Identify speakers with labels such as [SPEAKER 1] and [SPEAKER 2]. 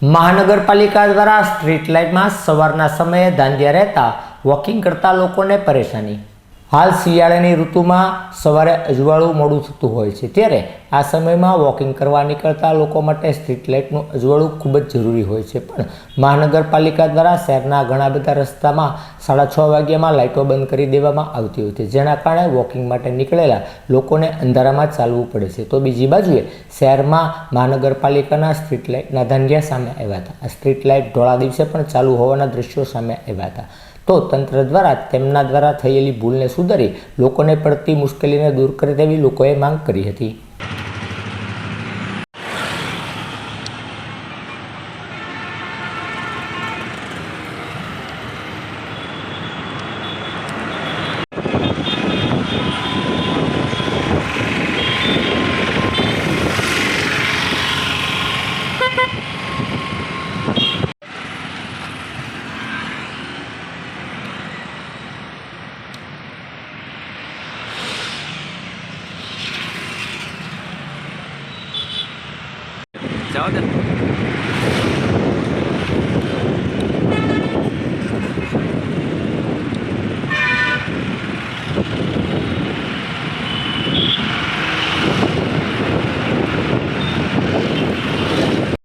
[SPEAKER 1] મહાનગરપાલિકા દ્વારા સ્ટ્રીટ લાઇટમાં સવારના સમયે ધાંધિયા રહેતા વોકિંગ કરતા લોકોને પરેશાની હાલ શિયાળાની ઋતુમાં સવારે અજવાળું મોડું થતું હોય છે. ત્યારે આ સમયમાં વોકિંગ કરવા નીકળતા લોકો માટે સ્ટ્રીટ લાઇટનું અજવાળું ખૂબ જ જરૂરી હોય છે. પણ મહાનગરપાલિકા દ્વારા શહેરના ઘણા બધા રસ્તામાં સાડા છ વાગ્યામાં લાઇટો બંધ કરી દેવામાં આવતી હોય છે. જેના કારણે વોકિંગ માટે નીકળેલા લોકોને અંધારામાં ચાલવું પડે છે. તો બીજી બાજુએ શહેરમાં મહાનગરપાલિકાના સ્ટ્રીટ લાઇટના ધાંધિયા સામે આવ્યા હતા. આ સ્ટ્રીટ લાઇટ ઢોળા દિવસે પણ ચાલુ હોવાના દ્રશ્યો સામે આવ્યા હતા. તો તંત્ર દ્વારા તેમના દ્વારા થયેલી ભૂલને સુધારી લોકોને પડતી મુશ્કેલીને દૂર કરે તેવી લોકોએ માંગ કરી હતી. 交的